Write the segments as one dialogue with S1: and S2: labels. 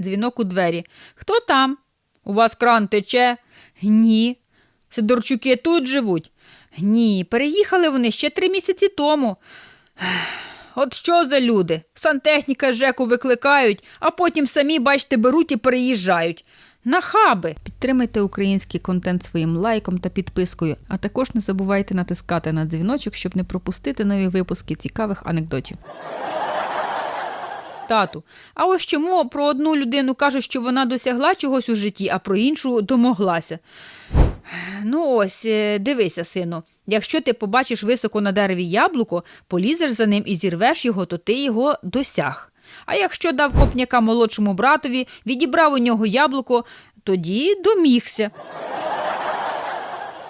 S1: Дзвінок у двері. Хто там? У вас кран тече? Ні. Сидорчуки тут живуть? Ні, переїхали вони ще три місяці тому. От що за люди? Сантехніка ЖЕКу викликають, а потім самі, бачите, беруть і переїжджають. Нахаби! Підтримайте український контент своїм лайком та підпискою, а також не забувайте натискати на дзвіночок, щоб не пропустити нові випуски цікавих анекдотів. Тату, а ось чому про одну людину кажуть, що вона досягла чогось у житті, а про іншу домоглася? Ну ось, е, дивися, сину. Якщо ти побачиш високо на дереві яблуко, полізеш за ним і зірвеш його, то ти його досяг. А якщо дав копняка молодшому братові, відібрав у нього яблуко, тоді домігся.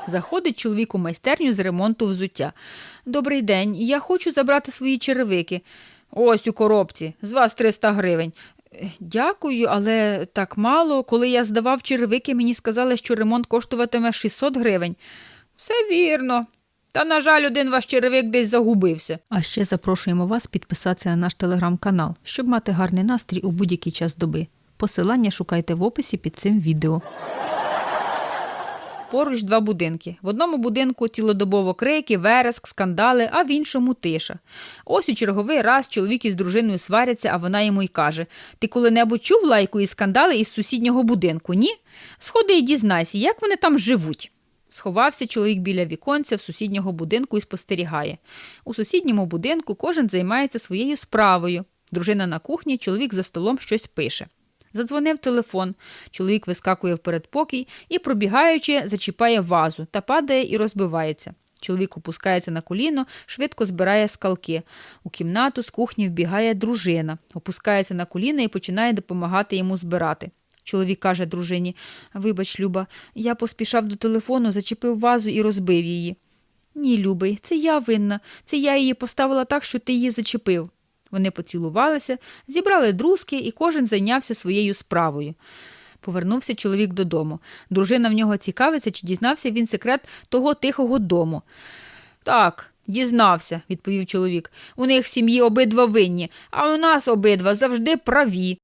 S1: Заходить чоловік у майстерню з ремонту взуття. Добрий день, я хочу забрати свої черевики. Ось у коробці, з вас 300 гривень. «Е, Дякую, але так мало. Коли я здавав черевики, мені сказали, що ремонт коштуватиме 600 гривень. Все вірно. Та, на жаль, один ваш черевик десь загубився. А ще запрошуємо вас підписатися на наш телеграм-канал, щоб мати гарний настрій у будь-який час доби. Посилання шукайте в описі під цим відео. Поруч два будинки. В одному будинку цілодобово крики, вереск, скандали, а в іншому тиша. Ось у черговий раз чоловік із дружиною сваряться, а вона йому й каже: Ти коли-небудь чув лайку і скандали із сусіднього будинку? Ні? Сходи і дізнайся, як вони там живуть. Сховався чоловік біля віконця в сусіднього будинку і спостерігає. У сусідньому будинку кожен займається своєю справою. Дружина на кухні, чоловік за столом щось пише. Задзвонив телефон. Чоловік вискакує в передпокій і, пробігаючи, зачіпає вазу та падає і розбивається. Чоловік опускається на коліно, швидко збирає скалки. У кімнату з кухні вбігає дружина, опускається на коліна і починає допомагати йому збирати. Чоловік каже дружині: Вибач, Люба, я поспішав до телефону, зачепив вазу і розбив її. Ні, Любий, це я винна. Це я її поставила так, що ти її зачепив. Вони поцілувалися, зібрали друзки, і кожен зайнявся своєю справою. Повернувся чоловік додому. Дружина в нього цікавиться, чи дізнався він секрет того тихого дому. Так, дізнався, відповів чоловік. У них в сім'ї обидва винні, а у нас обидва завжди праві.